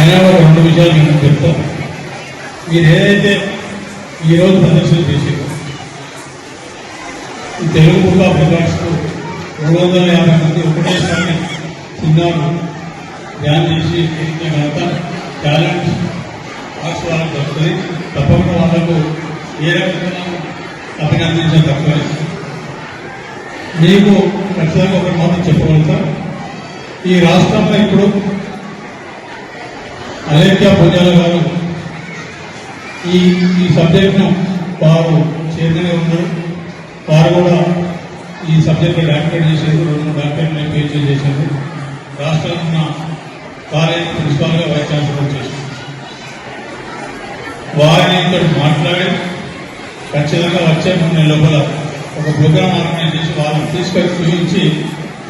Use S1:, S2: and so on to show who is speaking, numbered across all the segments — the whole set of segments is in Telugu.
S1: అయినా ఒక రెండు విషయాలు నేను చెప్తాం. మీరు ఏదైతే ఈరోజు ప్రదర్శన చేసారో ఈ తెలుగు బుక్ ఆఫ్ రికార్డ్స్కు మూడు వందల యాభై మంది ఒకటేసారి చిన్నారు ధ్యానం చేసి చేసిన ఘనత టాలెంట్ ఆర్ట్స్ వాళ్ళకి దొరుకుతుంది. తప్పకుండా వాళ్ళకు ఏ రకంగా అభినందించడం తక్కువ మీకు ఖచ్చితంగా ఒక మాట చెప్పగలుగుతా. ఈ రాష్ట్రంలో ఇప్పుడు అలేఖ్య పూజాల గారు ఈ ఈ సబ్జెక్ట్ను వారు చేతనే ఉన్నారు. వారు కూడా ఈ సబ్జెక్ట్లో డాక్టరేట్ చేశారు రెండు డాక్టరేట్ పిహెచ్డీ చేశారు రాష్ట్రంలో ఉన్న కాలేజ్ ప్రిన్సిపాల్గా వైస్ ఛాన్సలర్ చేశారు వారిని ఇక్కడ మాట్లాడి ఖచ్చితంగా వచ్చే మూడు నెలల లోపల ఒక ప్రోగ్రామ్ ఆర్గనైజ్ చేసి వాళ్ళని తీసుకొని చూపించి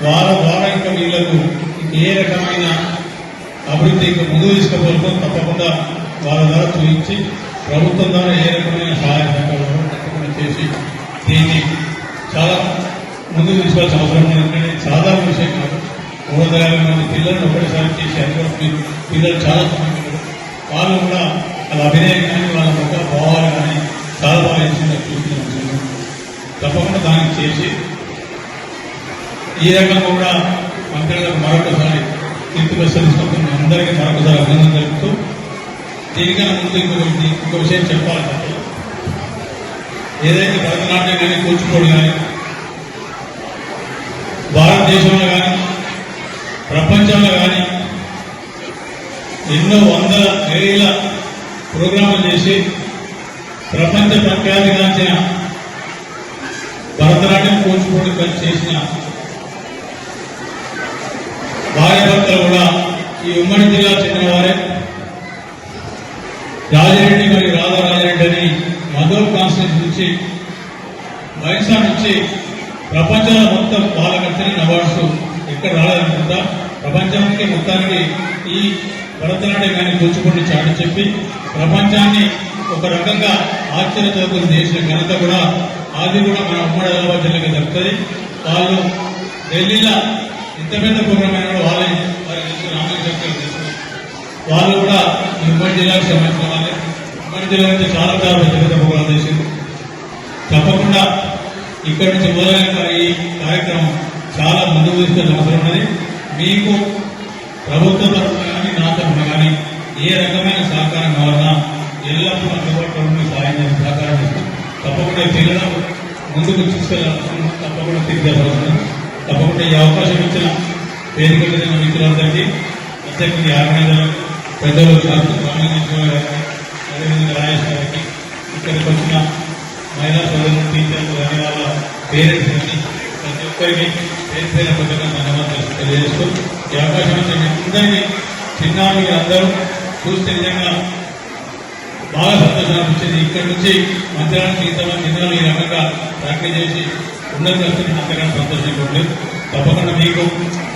S1: వాళ్ళ ద్వారా ఇంకా వీళ్ళకు ఏ రకమైన అభివృద్ధి ఇంకా ముందుకు తీసుకుపోతాం తప్పకుండా వాళ్ళ ద్వారా చూపించి ప్రభుత్వం ద్వారా ఏ రకమైన సహాయ సహకారాలు తప్పకుండా చేసి దీన్ని చాలా ముందుకు తీసుకోవాల్సిన అవసరం ఉంది. సాధారణ విషయం కాదు. మూడు యాభై మంది పిల్లలను ఒకటిసారి చేసి అది పిల్లలు చాలా సమయంలో వాళ్ళు కూడా వాళ్ళ అభినయం కానీ వాళ్ళ ముఖ భావాలు కానీ చాలా బాగా చేసింది చూసిన తప్పకుండా దానికి చేసి ఈ రకంగా కూడా మంత్రులకు మరొకసారి కీర్తి ప్రశ్నిస్తున్న అందరికీ మరొకసారి అభినందన తెలుపుతూ దీనికన్నా ముందు ఇంకొక ఇంకొక విషయం చెప్పాలి ఏదైతే భరతనాట్యం కానీ కూచిపూడి కానీ భారతదేశంలో కానీ ప్రపంచంలో కానీ ఎన్నో వందల వేల ప్రోగ్రాములు చేసి ప్రపంచ ప్రఖ్యాతిగాంచిన భరతనాట్యం కూచిపూడి చేసిన భార్యభర్తలు కూడా ఈ ఉమ్మడి జిల్లా చెందిన వారే రాజిరెడ్డి మరియు రాధా రాజిరెడ్డి అని మధుర్ కాన్స్టిట్యూన్స్ నుంచి వైఎస్ఆర్ నుంచి ప్రపంచంలో మొత్తం పాలకర్తని అవార్డ్స్ ఎక్కడ రాలేదనుకుంటా. ప్రపంచానికి మొత్తానికి ఈ భరతనాట్యం కానీ కూచిపూడి చాటి చెప్పి ప్రపంచాన్ని ఒక రకంగా ఆశ్చర్యతకు చేసిన ఘనత కూడా అది కూడా మన ఉమ్మడి హైదరాబాద్ జిల్లాకి దక్కుతుంది. వాళ్ళు ఢిల్లీలో ఇంత పెద్ద ప్రోగ్రామ్ అయినా వాళ్ళే వారి రామలింగ వాళ్ళు కూడా ఉమ్మడి జిల్లాకు సంబంధించిన వాళ్ళే. ఉమ్మడి జిల్లా నుంచి చాలా చాలా పెద్ద ప్రోగ్రాం చేసింది తప్పకుండా ఇక్కడి నుంచి మొదలైన ఈ కార్యక్రమం చాలా ముందుకు తీసుకెళ్ళిన అవసరం ఉన్నది. మీకు ప్రభుత్వ తరఫున కానీ నా తరఫున కానీ ఏ రకమైన సహకారం కావాలన్నా ఎల్లప్పుడూ అందుబాటులో ఉండి సహాయం చేసి సహకారం చేస్తాం తప్పకుండా తిరగడం ముందుకు తీసుకెళ్ళాల్సిన తప్పకుండా తీర్చేవలసిన తప్పకుండా ఈ అవకాశం ఇచ్చిన పేరు కలిగిన ఉన్న మిత్రులందరికీ ప్రత్యేకంగా ఆర్గనైజర్ పెద్దలు శాస్త్ర అదేవిధంగా రాజేష్ గారికి ఇక్కడికి వచ్చిన మహిళా సోదరులు టీచర్లు కానీ వాళ్ళ పేరెంట్స్ కానీ ప్రతి ఒక్కరికి పేరు పేరు కొద్దిగా ధన్యవాదాలు తెలియజేస్తూ ఈ అవకాశం ఇచ్చిన అందరినీ అందరికీ చిన్నారు అందరూ చూస్తే నిజంగా బాగా సంతోషం అనిపించింది. ఇక్కడి నుంచి మధ్యాహ్నం ఇంతమంది చిన్నాలు ఈ రకంగా ప్రాక్టీస్ చేసి అందరూ వస్తే అంతగా సంతోషంగా ఉంది తప్పకుండా మీకు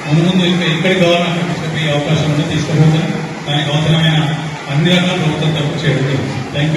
S1: ముందు ముందు ఇంకా ఎక్కడికి కావాలో అక్కడ తీసుకుపోయే అవకాశం ఉంది తీసుకుపోతాం దానికి అవసరమైన అన్ని రకాల ప్రభుత్వం తరపు చేయడం థ్యాంక్ యూ